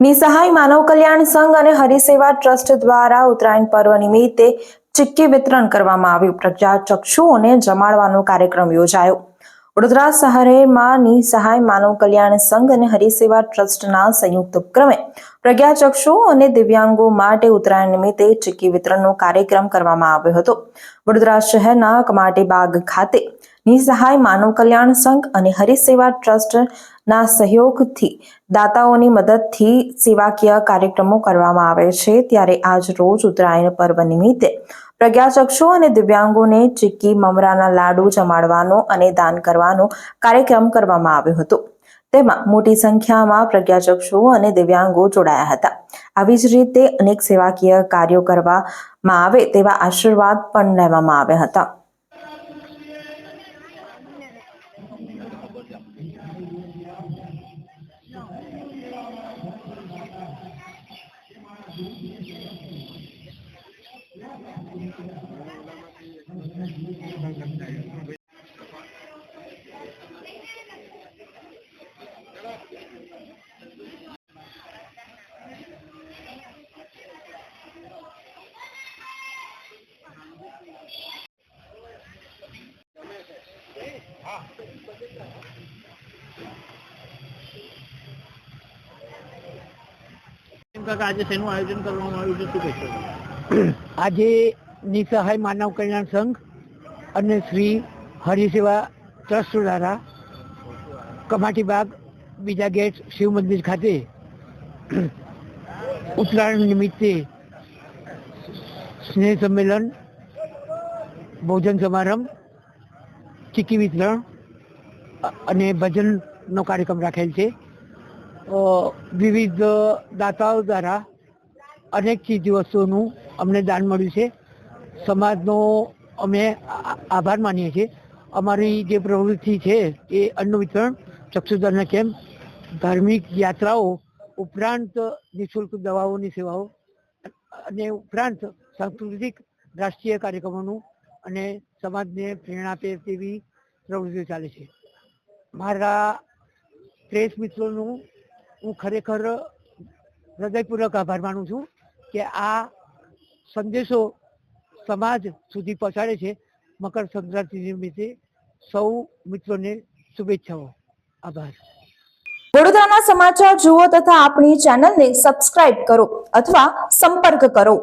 નિસહાય માનવ કલ્યાણ સંઘ અને હરિસેવા ટ્રસ્ટ દ્વારા ઉત્તરાયણ પર્વ નિમિત્તે ચિક્કી વિતરણ કરવામાં આવ્યું. પ્રજ્ઞાચક્ષુઓને જમાડવાનો કાર્યક્રમ યોજાયો. વડોદરા શહેરમાં નિસહાય માનવ કલ્યાણ સંઘ અને હરિસેવા ટ્રસ્ટના સંયુક્ત ઉપક્રમે પ્રજ્ઞાચક્ષુ અને દિવ્યાંગો માટે ઉત્તરાયણ નિમિત્તે ચિક્કી વિતરણનો કાર્યક્રમ કરવામાં આવ્યો હતો. વડોદરા શહેરના કમાટીબાગ ખાતે નિસહાય માનવ કલ્યાણ સંઘ અને હરિસેવા ટ્રસ્ટના સહયોગથી દાતાઓની મદદથી સેવાકીય કાર્યક્રમો કરવામાં આવે છે. ત્યારે આજ રોજ ઉત્તરાયણ પર્વ નિમિત્તે પ્રજ્ઞાચક્ષુ અને દિવ્યાંગોને ચીક્કી, મમરાના લાડુ જમાડવાનો અને દાન કરવાનો કાર્યક્રમ કરવામાં આવ્યો હતો. તેમાં મોટી સંખ્યામાં પ્રજ્ઞાચક્ષુઓ અને દિવ્યાંગો જોડાયા હતા. આવી જ રીતે અનેક સેવાકીય કાર્યો કરવામાં આવે તેવા આશીર્વાદ પણ લેવામાં આવ્યા હતા. Ah, આજે શેનું આયોજન આજે નિસહાય માનવ કલ્યાણ સંઘ અને શ્રી હરિસેવા ટ્રસ્ટ દ્વારા કમાટીબાગ બીજા ગેટ શિવ મંદિર ખાતે ઉત્તરાયણ નિમિત્તે સ્નેહ સંમેલન, ભોજન સમારંભ, ચીકી વિતરણ અને ભજનનો કાર્યક્રમ રાખેલ છે. વિવિધ દાતાઓ દ્વારા અનેક ચીજ વસ્તુઓનું અમને દાન મળ્યું છે. સમાજનો અમે આભાર માનીએ છીએ. અમારી જે પ્રવૃત્તિ છે એ અન્ન વિતરણ ચક્ષુદાન કેમ્પ ધાર્મિક યાત્રાઓ ઉપરાંત નિઃશુલ્ક દવાઓની સેવાઓ અને ઉપરાંત સાંસ્કૃતિક રાષ્ટ્રીય કાર્યક્રમોનું અને સમાજને પ્રેરણા આપે તેવી પ્રવૃત્તિઓ ચાલે છે. મારા પ્રેસ મિત્રોનું હું ખરેખર હૃદયપૂર્વક આભાર માનું છું કે આ સંદેશો સમાજ સુધી પહોંચાડે છે. મકર સંક્રાંતિ નિમિત્તે સૌ મિત્રોને શુભેચ્છાઓ. આભાર. વડોદરાના સમાચાર જુઓ તથા આપણી ચેનલને સબસ્ક્રાઇબ કરો અથવા સંપર્ક કરો.